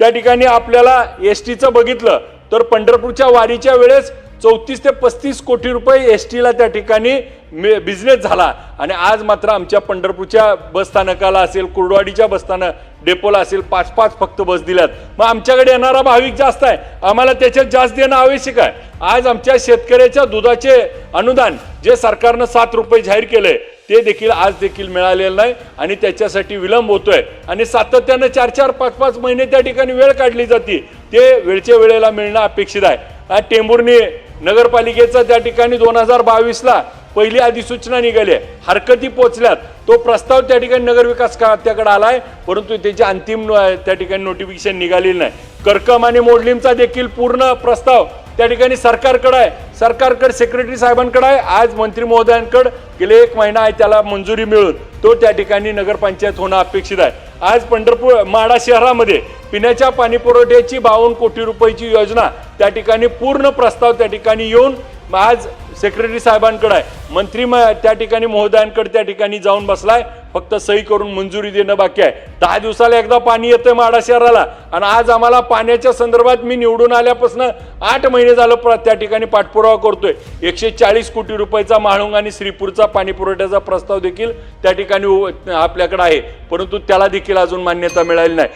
त्या ठिकाणी आपल्याला एस टीचं बघितलं तर पंढरपूरच्या वारीच्या वेळेस चौतीस ते पस्तीस कोटी रुपये एस टीला त्या ठिकाणी बिझनेस झाला. आणि आज मात्र आमच्या पंढरपूरच्या बसस्थानकाला असेल कुर्डवाडीच्या बसस्थानक डेपोला असेल पाच पाच फक्त बस दिल्यात. मग आमच्याकडे येणारा भाविक जास्त आहे. आम्हाला त्याच्यात जास्त देणं आवश्यक आहे. आज आमच्या शेतकऱ्याच्या दुधाचे अनुदान जे सरकारनं सात रुपये जाहीर केले ते देखील आज देखील मिळालेलं नाही आणि त्याच्यासाठी विलंब होतोय. आणि सातत्यानं चार चार पाच पाच महिने त्या ठिकाणी वेळ काढली जाते. ते वेळच्या वेळेला मिळणं अपेक्षित आहे. टेंबूरने नगरपालिकेचा त्या ठिकाणी दोन हजार बावीसला पहिली अधिसूचना निघाली आहे. हरकती पोचल्यात. तो प्रस्ताव त्या ठिकाणी नगरविकास खात्याकडे आहे परंतु त्याची अंतिम त्या ठिकाणी नोटिफिकेशन निघालेली नाही. करकम आणि मोडलीमचा देखील पूर्ण प्रस्ताव त्या ठिकाणी सरकारकडे आहे. सरकारकडे सेक्रेटरी साहेबांकडे आहे. आज मंत्री महोदयांकडे गेले एक महिना आहे त्याला मंजुरी मिळून. तो त्या ठिकाणी नगरपंचायत होणं अपेक्षित आहे. आज पंढरपूर माडा शहरामध्ये पिण्याच्या पाणी पुरवठ्याची बावन्न कोटी रुपयाची योजना त्या ठिकाणी पूर्ण प्रस्ताव त्या ठिकाणी येऊन आज सेक्रेटरी साहेबांकडे आहे. मंत्री म- त्या ठिकाणी महोदयांकडे त्या ठिकाणी जाऊन बसलाय. फक्त सही करून मंजुरी देणं बाकी आहे. दहा दिवसाला एकदा पाणी येतं माडा शहराला. आणि आज आम्हाला पाण्याच्या संदर्भात मी निवडून आल्यापासून आठ महिने झालं त्या ठिकाणी पाठपुरावा करतोय. एकशे चाळीस कोटी रुपयाचा म्हाळुंग आणि श्रीपूरचा पाणी पुरवठ्याचा प्रस्ताव देखील त्या ठिकाणी आपल्याकडे आहे. परंतु त्याला देखील अजून मान्यता मिळाली नाही.